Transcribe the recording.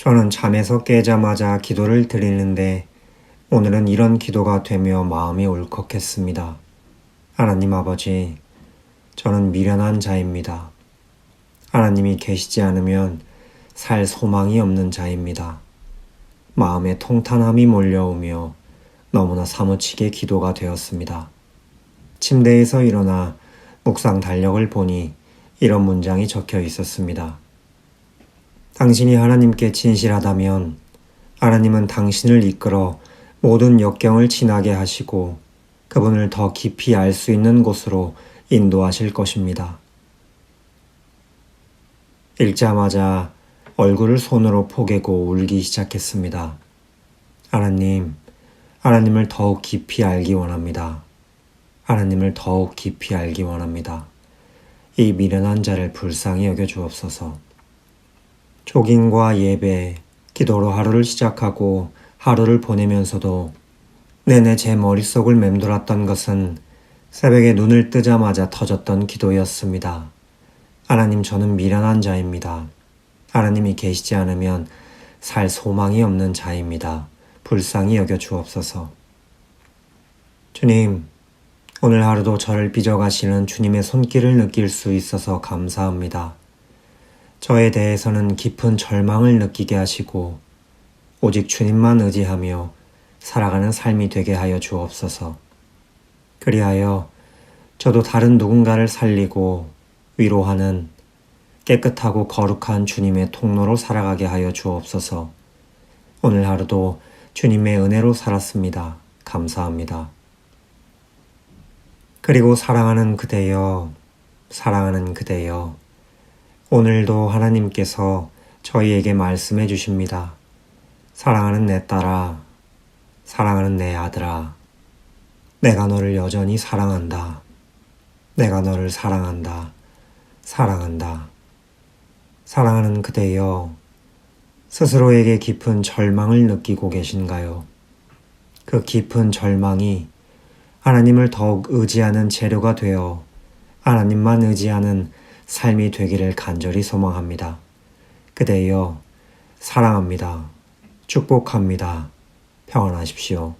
저는 잠에서 깨자마자 기도를 드리는데 오늘은 이런 기도가 되며 마음이 울컥했습니다. 하나님 아버지, 저는 미련한 자입니다. 하나님이 계시지 않으면 살 소망이 없는 자입니다. 마음에 통탄함이 몰려오며 너무나 사무치게 기도가 되었습니다. 침대에서 일어나 묵상 달력을 보니 이런 문장이 적혀 있었습니다. 당신이 하나님께 진실하다면 하나님은 당신을 이끌어 모든 역경을 지나게 하시고 그분을 더 깊이 알 수 있는 곳으로 인도하실 것입니다. 읽자마자 얼굴을 손으로 포개고 울기 시작했습니다. 하나님, 하나님을 더욱 깊이 알기 원합니다. 하나님을 더욱 깊이 알기 원합니다. 이 미련한 자를 불쌍히 여겨 주옵소서. 조깅과 예배, 기도로 하루를 시작하고 하루를 보내면서도 내내 제 머릿속을 맴돌았던 것은 새벽에 눈을 뜨자마자 터졌던 기도였습니다. 하나님, 저는 미련한 자입니다. 하나님이 계시지 않으면 살 소망이 없는 자입니다. 불쌍히 여겨 주옵소서. 주님, 오늘 하루도 저를 빚어가시는 주님의 손길을 느낄 수 있어서 감사합니다. 저에 대해서는 깊은 절망을 느끼게 하시고, 오직 주님만 의지하며 살아가는 삶이 되게 하여 주옵소서. 그리하여 저도 다른 누군가를 살리고 위로하는 깨끗하고 거룩한 주님의 통로로 살아가게 하여 주옵소서. 오늘 하루도 주님의 은혜로 살았습니다. 감사합니다. 그리고 사랑하는 그대여, 사랑하는 그대여, 오늘도 하나님께서 저희에게 말씀해 주십니다. 사랑하는 내 딸아, 사랑하는 내 아들아, 내가 너를 여전히 사랑한다. 내가 너를 사랑한다. 사랑한다. 사랑하는 그대여, 스스로에게 깊은 절망을 느끼고 계신가요? 그 깊은 절망이 하나님을 더욱 의지하는 재료가 되어 하나님만 의지하는 삶이 되기를 간절히 소망합니다. 그대여, 사랑합니다. 축복합니다. 평안하십시오.